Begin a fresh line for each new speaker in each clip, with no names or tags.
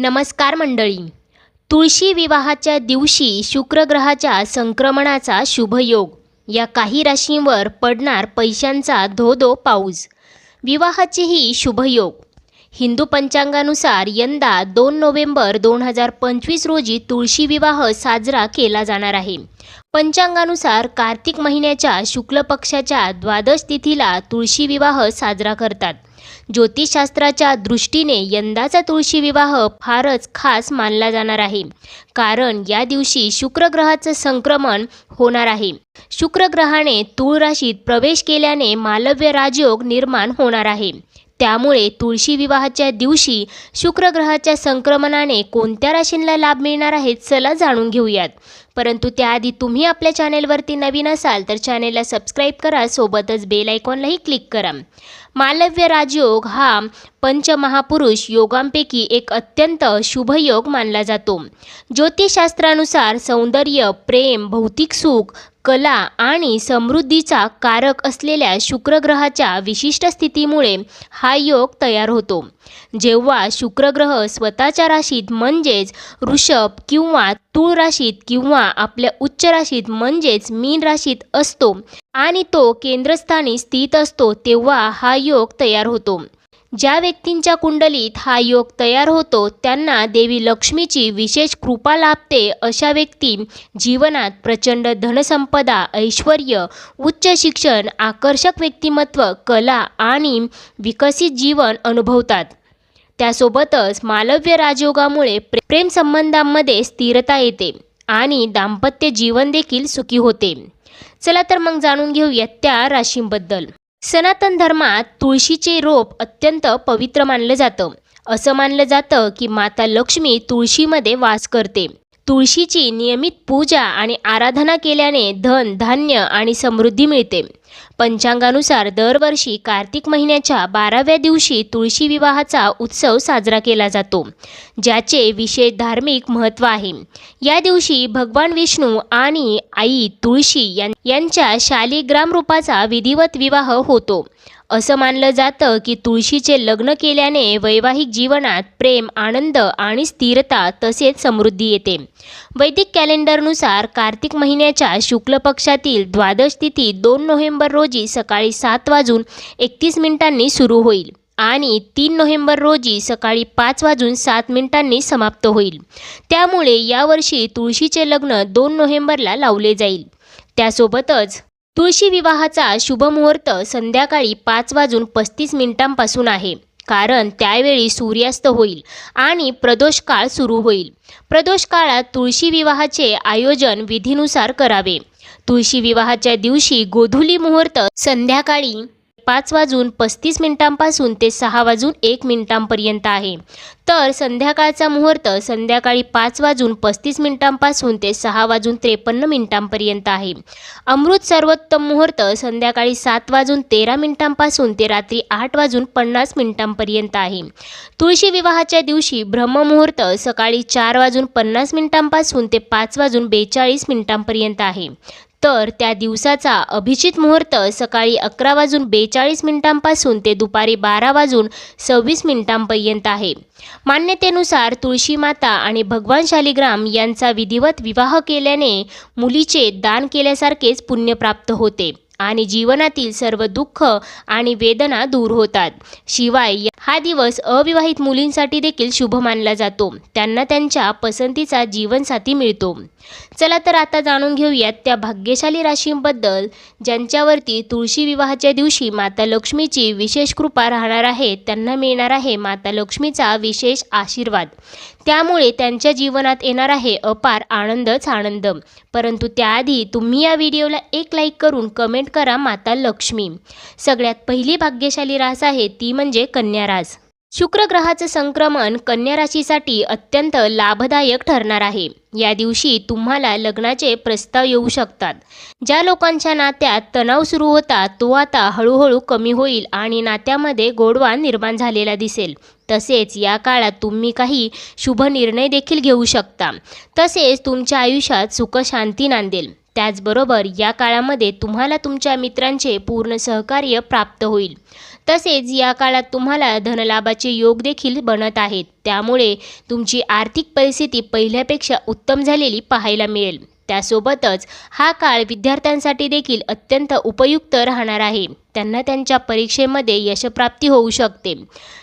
नमस्कार मंडळी. तुळशी विवाहाच्या दिवशी शुक्रग्रहाच्या संक्रमणाचा शुभयोग. या काही राशींवर पडणार पैशांचा धो धो पाऊस. विवाहाचेही शुभयोग. हिंदू पंचांगानुसार यंदा दोन नोव्हेंबर दोन हजार पंचवीस रोजी तुळशी विवाह साजरा केला जाणार आहे. पंचांगानुसार कार्तिक महिन्याच्या शुक्ल पक्षाच्या द्वादश तिथीला तुळशी विवाह साजरा करतात. ज्योतिषशास्त्राच्या दृष्टीने यंदाचा तुळशी विवाह फारच खास मानला जाणार आहे. कारण या दिवशी शुक्रग्रहाचं संक्रमण होणार आहे. शुक्रग्रहाने तुळ राशीत प्रवेश केल्याने मालव्य राजयोग निर्माण होणार आहे. त्यामुळे तुळशी विवाहाच्या दिवशी शुक्रग्रहाच्या संक्रमणाने कोणत्या राशींना लाभ मिळणार आहे चला जाणून घेऊयात. परंतु त्याआधी तुम्ही आपल्या चॅनेलवरती नवीन असाल तर चॅनेलला सबस्क्राईब करा सोबतच बेल आयकॉनलाही क्लिक करा. मालव्य राजयोग हा पंचमहापुरुष योगांपैकी एक अत्यंत शुभ योग मानला जातो. ज्योतिषशास्त्रानुसार सौंदर्य प्रेम भौतिक सुख कला आणि समृद्धीचा कारक असलेल्या शुक्रग्रहाच्या विशिष्ट स्थितीमुळे हा योग तयार होतो. जेव्हा शुक्रग्रह स्वतःच्या राशीत म्हणजेच वृषभ किंवा तूळ राशीत किंवा आपल्या उच्च राशीत म्हणजेच मीन राशीत असतो आणि तो केंद्रस्थानी स्थित असतो तेव्हा हा योग तयार होतो. ज्या व्यक्तींच्या कुंडलीत हा योग तयार होतो त्यांना देवी लक्ष्मीची विशेष कृपा लाभते अशा व्यक्ती जीवनात प्रचंड धनसंपदा ऐश्वर उच्च शिक्षण आकर्षक व्यक्तिमत्व कला आणि विकसित जीवन अनुभवतात. त्यासोबतच मालव्य राजयोगामुळे प्रेमसंबंधांमध्ये स्थिरता येते आणि दाम्पत्य जीवन देखील सुखी होते. चला तर मग जाणून घेऊया त्या राशींबद्दल. सनातन धर्मात तुळशीचे रोप अत्यंत पवित्र मानलं जातं. असं मानलं जातं की माता लक्ष्मी तुळशीमध्ये वास करते. तुळशीची नियमित पूजा आणि आराधना केल्याने धन धान्य आणि समृद्धी मिळते. पंचांगानुसार दरवर्षी कार्तिक महिन्याच्या बाराव्या दिवशी तुळशी विवाहाचा उत्सव साजरा केला जातो ज्याचे विशेष धार्मिक महत्त्व आहे. या दिवशी भगवान विष्णू आणि आई तुळशी यांच्या शालिग्राम रूपाचा विधिवत विवाह होतो. असं मानलं जातं की तुळशीचे लग्न केल्याने वैवाहिक जीवनात प्रेम आनंद आणि स्थिरता तसेच समृद्धी येते. वैदिक कॅलेंडरनुसार कार्तिक महिन्याच्या शुक्ल पक्षातील द्वादश तिथी दोन नोव्हेंबर रोजी सकाळी सात वाजून एकतीस मिनिटांनी सुरू होईल आणि तीन नोव्हेंबर रोजी सकाळी पाच वाजून सात मिनिटांनी समाप्त होईल. त्यामुळे यावर्षी तुळशीचे लग्न दोन नोव्हेंबरला लावले जाईल. त्यासोबतच तुळशी विवाहाचा शुभमुहूर्त संध्याकाळी पाच वाजून पस्तीस मिनिटांपासून आहे. कारण त्यावेळी सूर्यास्त होईल आणि प्रदोष काळ सुरू होईल. प्रदोष काळात तुळशी विवाहाचे आयोजन विधीनुसार करावे. तुळशी विवाहाच्या दिवशी गोधुली मुहूर्त संध्याकाळी पाच वाजून पस्तीस मिनिटांपासून ते सहा वाजून एक मिनिटांपर्यंत आहे. तर संध्याकाळचा मुहूर्त संध्याकाळी पाच वाजून पस्तीस मिनिटांपासून ते सहा वाजून त्रेपन्न मिनिटांपर्यंत आहे. अमृत सर्वोत्तम मुहूर्त संध्याकाळी सात वाजून तेरा मिनिटांपासून ते रात्री आठ वाजून पन्नास मिनिटांपर्यंत आहे. तुळशी विवाहाच्या दिवशी ब्रह्ममुहूर्त सकाळी चार वाजून पन्नास मिनिटांपासून ते पाच वाजून बेचाळीस मिनिटांपर्यंत आहे. तर त्या दिवसाचा अभिजित मुहूर्त सकाळी अकरा वाजून बेचाळीस मिनिटांपासून ते दुपारी बारा वाजून सव्वीस मिनिटांपर्यंत आहे. मान्यतेनुसार तुळशी माता आणि भगवान शालिग्राम यांचा विधिवत विवाह केल्याने मुलीचे दान केल्यासारखेच पुण्य प्राप्त होते आणि जीवनातील सर्व दुःख आणि वेदना दूर होतात. शिवाय हा दिवस अविवाहित मुलींसाठी देखील शुभ मानला जातो. त्यांना त्यांच्या पसंतीचा जीवनसाथी मिळतो. चला तर आता जाणून घेऊयात त्या भाग्यशाली राशींबद्दल ज्यांच्यावरती तुळशी विवाहाच्या दिवशी माता लक्ष्मीची विशेष कृपा राहणार आहे त्यांना मिळणार आहे माता लक्ष्मीचा विशेष आशीर्वाद. त्यामुळे त्यांच्या जीवनात येणार आहे अपार आनंदच आनंद. परंतु त्याआधी तुम्ही या व्हिडिओला एक लाईक करून कमेंट करा माता लक्ष्मी. सगळ्यात पहिली भाग्यशाली रास आहे ती म्हणजे कन्या रास शुक्र ग्रहाचं संक्रमण कन्या राशीसाठी अत्यंत लाभदायक ठरणार आहे. या दिवशी तुम्हाला लग्नाचे प्रस्ताव येऊ शकतात. ज्या लोकांच्या नात्यात तणाव सुरू होता तो आता हळूहळू कमी होईल आणि नात्यामध्ये गोडवा निर्माण झालेला दिसेल. तसेच या काळात तुम्ही काही शुभ निर्णय देखील घेऊ शकता. तसेच तुमच्या आयुष्यात सुखशांती नांदेल. त्याचबरोबर या काळामध्ये तुम्हाला तुमच्या मित्रांचे पूर्ण सहकार्य प्राप्त होईल. तसेच या काळात तुम्हाला धनलाभाचे योग देखील बनत आहेत. त्यामुळे तुमची आर्थिक परिस्थिती पहिल्यापेक्षा उत्तम झालेली पाहायला मिळेल. त्यासोबतच हा काळ विद्यार्थ्यांसाठी देखील अत्यंत उपयुक्त राहणार आहे. त्यांना त्यांच्या परीक्षेमध्ये यशप्राप्ती होऊ शकते.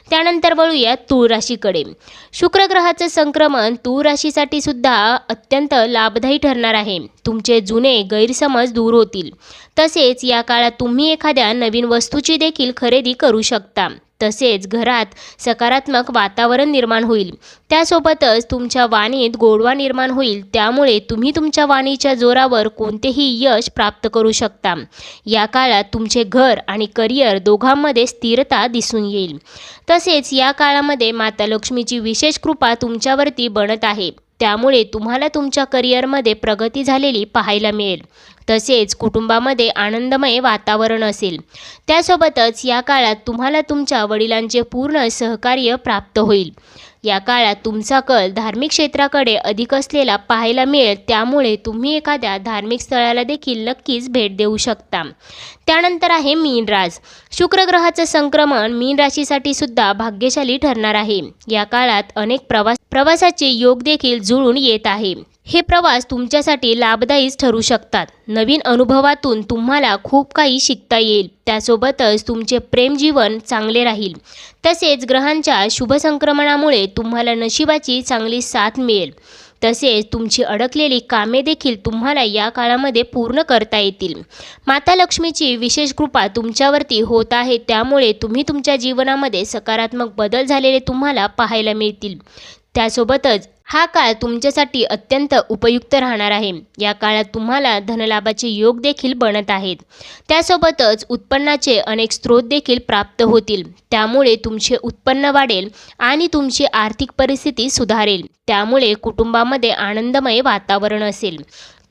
त्यानंतर वळूया तूळ राशीकडे. शुक्र ग्रहाचं संक्रमण तूळ राशीसाठी सुद्धा अत्यंत लाभदायी ठरणार आहे. तुमचे जुने गैरसमज दूर होतील. तसेच या काळात तुम्ही एखाद्या नवीन वस्तूची देखील खरेदी करू शकता. तसेच घरात सकारात्मक वातावरण निर्माण होईल. त्यासोबतच तुमच्या वाणीत गोडवा निर्माण होईल. त्यामुळे तुम्ही तुमच्या वाणीच्या जोरावर कोणतेही यश प्राप्त करू शकता. या काळात तुमचे घर आणि करिअर दोघांमध्ये स्थिरता दिसून येईल. तसेच या काळामध्ये माता लक्ष्मीची विशेष कृपा तुमच्यावरती बनत आहे. त्यामुळे तुम्हाला तुमच्या करिअरमध्ये प्रगती झालेली पाहायला मिळेल. तसेच कुटुंबामध्ये आनंदमय वातावरण असेल. त्यासोबतच या काळात तुम्हाला तुमच्या वडिलांचे पूर्ण सहकार्य प्राप्त होईल. या काळात तुमचा कल धार्मिक क्षेत्राकडे अधिक असलेला पाहायला मिळेल त्यामुळे तुम्ही एखाद्या धार्मिक स्थळाला देखील नक्कीच भेट देऊ शकता. त्यानंतर आहे मीन राज. शुक्र ग्रहाचं संक्रमण मीन राशीसाठी सुद्धा भाग्यशाली ठरणार आहे. या काळात अनेक प्रवास प्रवासाचे योग देखील जुळून येत आहे. हे प्रवास तुमच्यासाठी लाभदायीच ठरू शकतात. नवीन अनुभवातून तुम्हाला खूप काही शिकता येईल. त्यासोबतच तुमचे प्रेमजीवन चांगले राहील. तसेच ग्रहांच्या शुभ संक्रमणामुळे तुम्हाला नशिबाची चांगली साथ मिळेल. तसेच तुमची अडकलेली कामे देखील तुम्हाला या काळामध्ये पूर्ण करता येतील. माता लक्ष्मीची विशेष कृपा तुमच्यावरती होत आहे. त्यामुळे तुम्ही तुमच्या जीवनामध्ये सकारात्मक बदल झालेले तुम्हाला पाहायला मिळतील. त्यासोबतच हा काळ तुमच्यासाठी अत्यंत उपयुक्त राहणार आहे. या काळात तुम्हाला धनलाभाचे योग देखील बनत आहेत. त्यासोबतच उत्पन्नाचे अनेक स्रोत देखील प्राप्त होतील. त्यामुळे तुमचे उत्पन्न वाढेल आणि तुमची आर्थिक परिस्थिती सुधारेल. त्यामुळे कुटुंबामध्ये आनंदमय वातावरण असेल.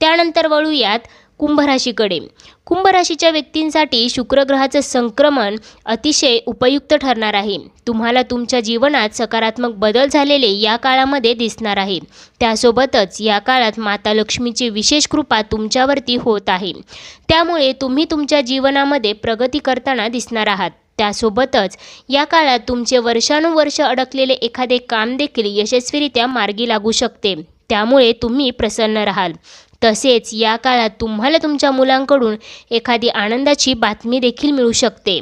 त्यानंतर वळूयात कुंभराशीकडे. कुंभराशीच्या व्यक्तींसाठी शुक्रग्रहाचं संक्रमण अतिशय उपयुक्त ठरणार आहे. तुम्हाला तुमच्या जीवनात सकारात्मक बदल झालेले या काळामध्ये दिसणार आहे. त्यासोबतच या काळात माता लक्ष्मीची विशेष कृपा तुमच्यावरती होत आहे. त्यामुळे तुम्ही तुमच्या जीवनामध्ये प्रगती करताना दिसणार आहात. त्यासोबतच या काळात तुमचे वर्षानुवर्ष अडकलेले एखादे काम देखील यशस्वीरित्या मार्गी लागू शकते. त्यामुळे तुम्ही प्रसन्न राहाल. तसेच या काळात तुम्हाला तुमच्या मुलांकडून एखादी आनंदाची बातमी देखील मिळू शकते.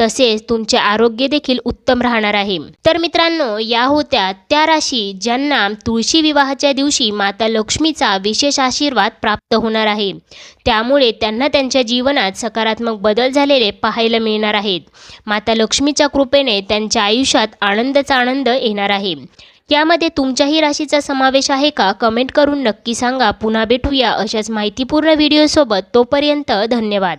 तसेच तुमचे आरोग्य देखील उत्तम राहणार आहे. तर मित्रांनो या होत्या त्या राशी ज्यांना तुळशी विवाहाच्या दिवशी माता लक्ष्मीचा विशेष आशीर्वाद प्राप्त होणार आहे. त्यामुळे त्यांना त्यांच्या जीवनात सकारात्मक बदल झालेले पाहायला मिळणार आहेत. माता लक्ष्मीच्या कृपेने त्यांच्या आयुष्यात आनंदचा आनंद येणार आहे. यामध्ये तुमच्याही राशीचा समावेश आहे का? कमेंट करून नक्की सांगा. पुन्हा भेटूया अशाच माहितीपूर्ण व्हिडिओसोबत तोपर्यंत धन्यवाद.